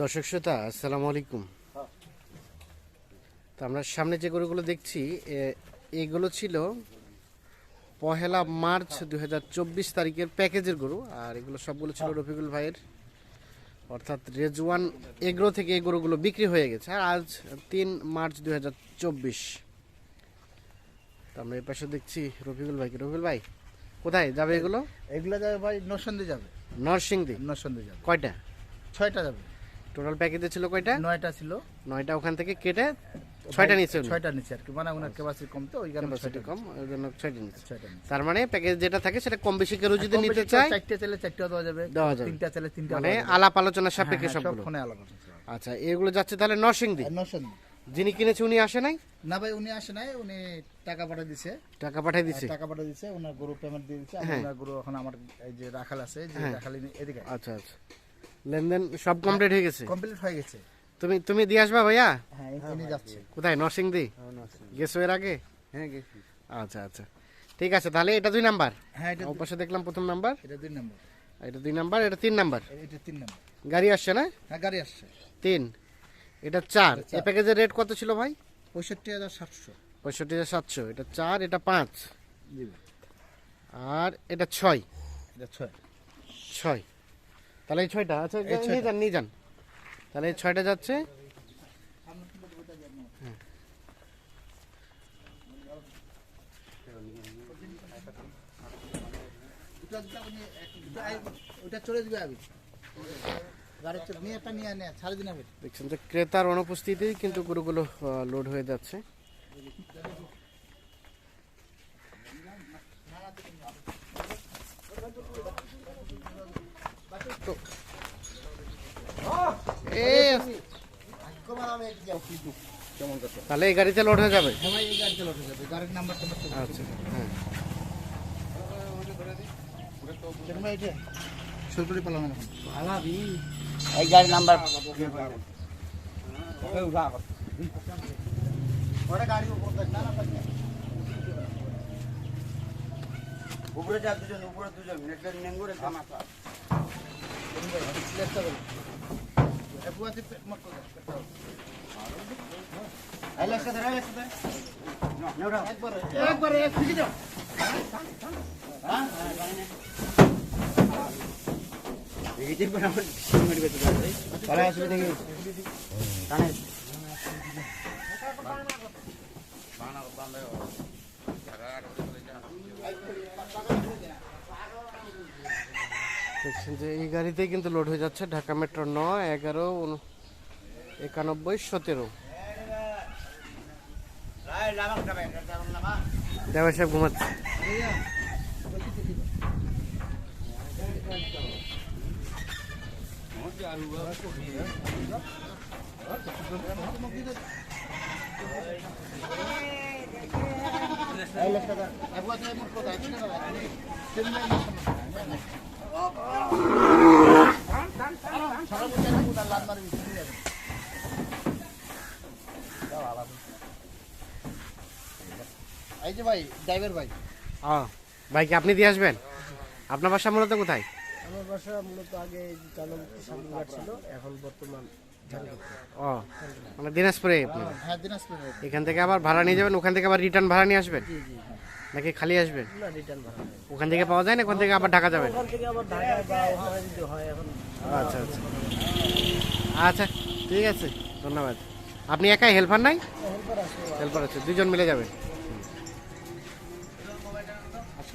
দর্শক শ্রোতা আসসালামু আলাইকুম। তো আমরা সামনে যে গরুগুলো দেখছি এগুলো ছিল পহেলা মার্চ দু হাজার চব্বিশ তারিখের প্যাকেজের গরু আর এগুলো সবগুলো ছিল রফিকুল ভাইয়ের অর্থাৎ রেজওয়ান এগ্রো থেকে এই গরুগুলো বিক্রি হয়ে গেছে আর আজ তিন মার্চ দুই তো আমরা এই পাশে দেখছি রফিকুল ভাইকে। রফিকুল ভাই কোথায় যাবে এগুলো? এগুলো যাবে ভাই নরসন্দে যাবে। নরসিংদী। নরসন্দে যাবে। কয়টা? ছয়টা যাবে। টোটাল প্যাকেজে ছিল কয়টা? নয়টা ছিল। নয়টা ওখান থেকে কেটে ছয়টা নিচে ছয়টা নিচে আর কি। মানে ওনার ক্যাপাসিটি কম তো ওই কারণে ক্যাপাসিটি ছয়টা কম ওই জন্য ছয়টা নিচে তার মানে প্যাকেজ যেটা থাকে সেটা কম বেশি কেউ যদি নিতে চায় চারটে চাইলে চারটা দেওয়া যাবে দেওয়া যাবে। তিনটা চাইলে তিনটা মানে আলাপ আলোচনা সাপেক্ষে হ্যাঁ, হ্যাঁ, সবগুলো সব ফোনে আলাদা আচ্ছা এগুলো যাচ্ছে তাহলে নরসিংদী আর নরসন্দে যিনি কিনেছে উনি আসে নাই? না ভাই উনি আসে নাই উনি টাকা পাঠিয়ে দিছে। টাকা পাঠিয়ে দিচ্ছে টাকা পাঠিয়ে দিছে ওনার গরু পেমেন্ট দিয়ে দিচ্ছে আর হ্যাঁ। ওনার গরু এখন আমার এই যে রাখাল আছে যে হ্যাঁ। রাখাল এদিকে আচ্ছা আচ্ছা। লেনদেন সব কমপ্লিট হয়ে গেছে? কমপ্লিট হয়ে গেছে। তুমি তুমি দিয়ে আসবা ভাইয়া? হ্যাঁ যাচ্ছে। কোথায়? নরসিংদী? গেছো এর আগে? হ্যাঁ গেছি। আচ্ছা আচ্ছা। ঠিক আছে তাহলে এটা দুই নাম্বার? হ্যাঁ এটা পাশে দেখলাম প্রথম নাম্বার। এটা দুই নম্বর। এটা দুই নাম্বার এটা তিন নাম্বার? এটা তিন নম্বর। গাড়ি আসছে না? হ্যাঁ গাড়ি আসছে। তিন। এটা চার। এ প্যাকেজের রেট কত ছিল ভাই? পঁয়ষট্টি হাজার সাতশো। পঁয়ষট্টি হাজার সাতশো। এটা চার এটা পাঁচ। জি আর এটা ছয়। এটা ছয়। ছয়। তাহলে এই ছয়টা আচ্ছা নিয়ে যান নিয়ে যান। তাহলে এই ছয়টা যাচ্ছে। দেখছেন যে ক্রেতার অনুপস্থিতি কিন্তু গরুগুলো লোড হয়ে যাচ্ছে তো এ কেমন তাহলে এই গাড়িতে লোড হয়ে যাবে? সবাই এই গাড়ি চলে যাবে। গাড়ির নাম্বার টাম্বার চলে আচ্ছা হ্যাঁ। কেন ভাই এটা? সরকারি পালাম না এই গাড়ি নাম্বার গাড়ি উপর যা দুজন উপরে দুজন। নেটের নেঙ্গুরে মত এই গাড়িতেই কিন্তু লোড হয়ে যাচ্ছে ঢাকা মেট্রো নয় এগারো একানব্বই সতেরো। দেওয়া সাহেব ঘুমাচ্ছে এই লেখা দাও এপুয়াতে মত কথা আছে না ভাই সারা বছর পুরা লাল মারি দিতে যাবে এই যে ভাই ড্রাইভার ভাই। ও ভাই কি আপনি দিয়ে আসবেন? আপনার বাসা মূলত কোথায়? আমার বাসা মূলত আগে ছিল এখন বর্তমান ও মানে দিনাজপুরে আপনি? হ্যাঁ দিনাজপুরে। এখান থেকে আবার ভাড়া নিয়ে যাবেন? ওখান থেকে আবার রিটার্ন ভাড়া নিয়ে আসবেন? জি জি হ্যাঁ। নাকি খালি আসবেন? না রিটার্ন ভাড়া ওখান থেকে পাওয়া যায় না? ওখান থেকে আবার ঢাকা যাবেন? ওখান থেকে আবার ঢাকা বা ওখানে যদি হয় এখন। আচ্ছা আচ্ছা। আচ্ছা ঠিক আছে। ধন্যবাদ। আপনি একাই হেল্পার নাই? হেল্পার আছে। হেল্পার আছে। দুজন মিলে যাবেন?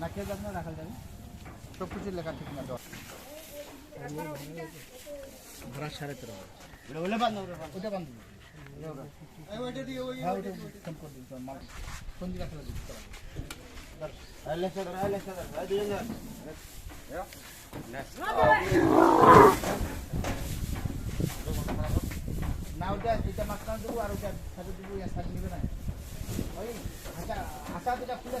নাকের যত্ন রাখা যাবে। সব কিছু লেখা ঠিক না দেওয়া ভাড়া সাড়ে তেরো ওটা বান্ধব ওটা বান্ধব। হ্যাঁ, হ্যাঁ, হ্যাঁ, না ওটা দুইটা মাছ দেবো আর ওটা সাজু দেবো সাজু নেবে দুটা খুলে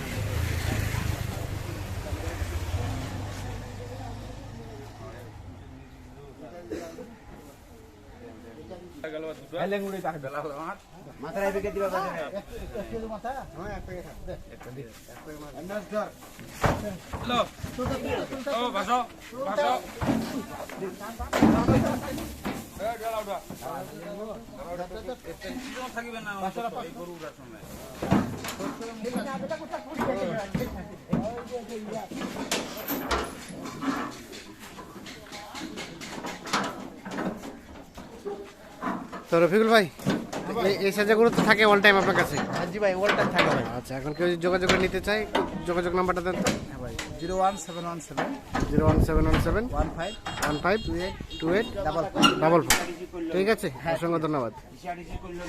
মাথায় বিকে দিবা বাজারে মাথা তো রফিকুল ভাই এই- এই সাজা গরু তো থাকে অল টাইম আপনার কাছে? জি ভাই ওয়ালটা থাকে ভাই। আচ্ছা এখন কেউ যোগাযোগ নিতে একটু যোগাযোগ নাম্বারটা দেন তো। হ্যাঁ ভাই zero one seven one seven. Zero one seven one seven. One five. One five. Two eight. Two eight. Double double four. ঠিক আছে অসংখ্য ধন্যবাদ। ডিসি করল